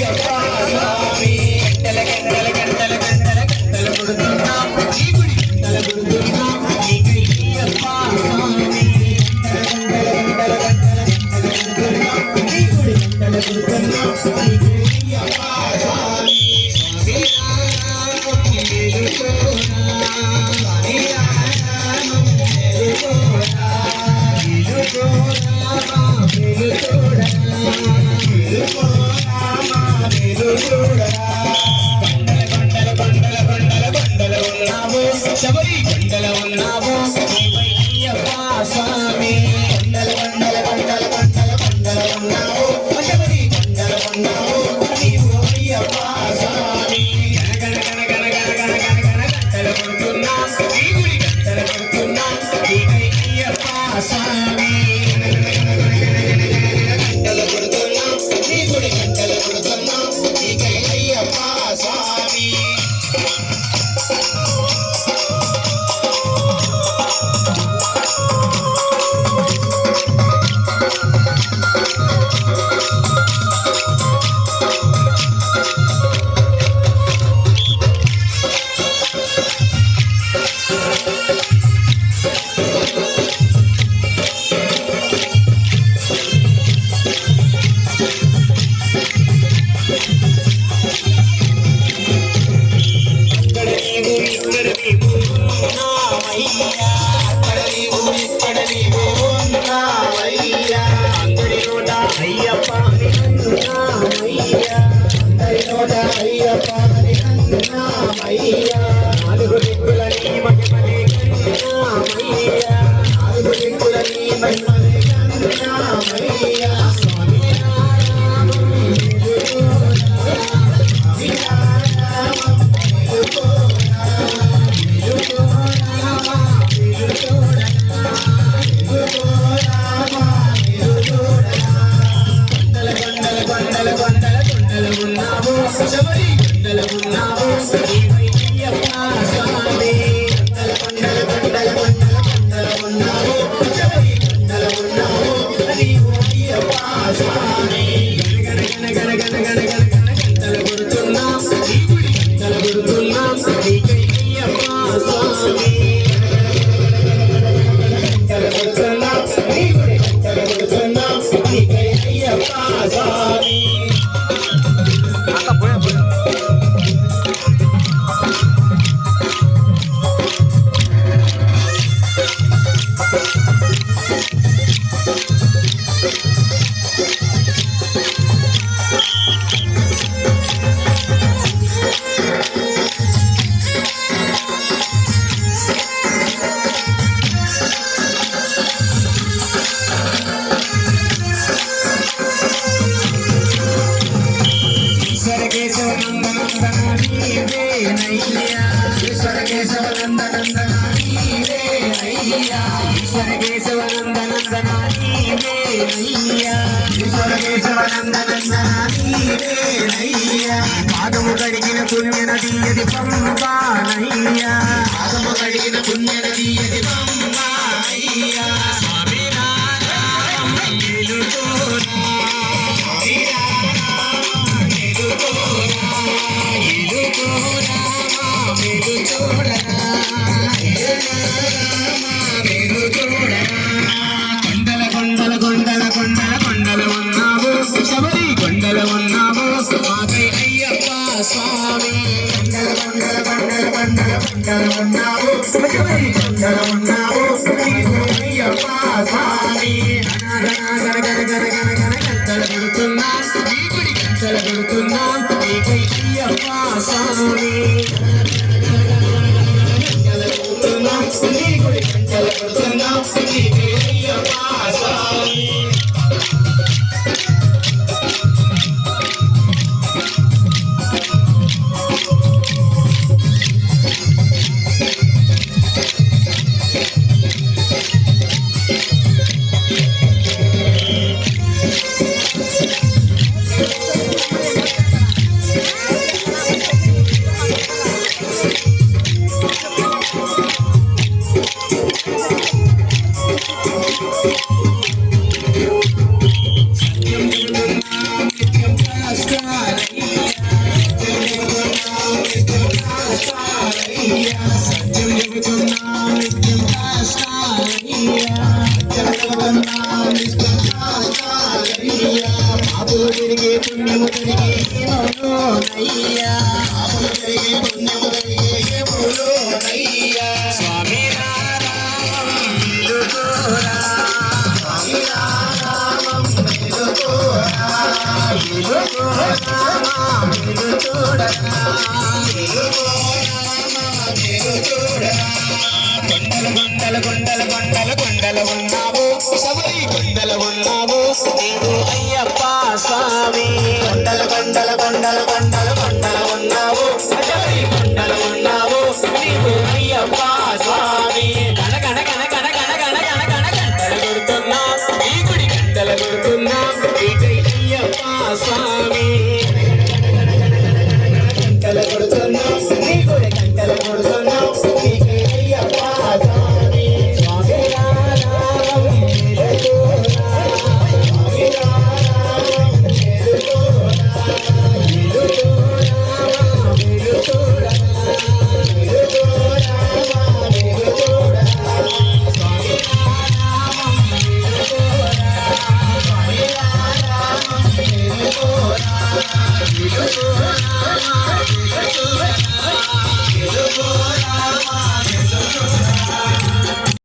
Yeah. Ayyappa Hari అయ్యా. ఉన్నావు సర్వేశవనందనందనా నీవే అయ్యా సర్వేశవనందనందనా నీవే అయ్యా సర్వేశవనందనందనా నీవే అయ్యా పాదము కడిగిన పుణ్య నది పంపానయ్యా పాదము కడిగిన పుణ్య నది పంపానయ్యా తిరిగే పుణ్యము తిరిగే ఏమో అయ్యా తిరిగే పుణ్యము తిరిగే ఏమో అయ్యా స్వామి రామం నిలుకోరా స్వామి రామం నిలుకోరా నిలుకోరా నిలుకోరా నిలుకోరా నిలుకోరా కొండలు కొండలు కొండలు కొండలు కొండలు ఉన్నావు. శబరి కొండలు ఉన్నావు. నీవు అయ్యప్ప స్వామి. గుండలు కొండలు కొండలు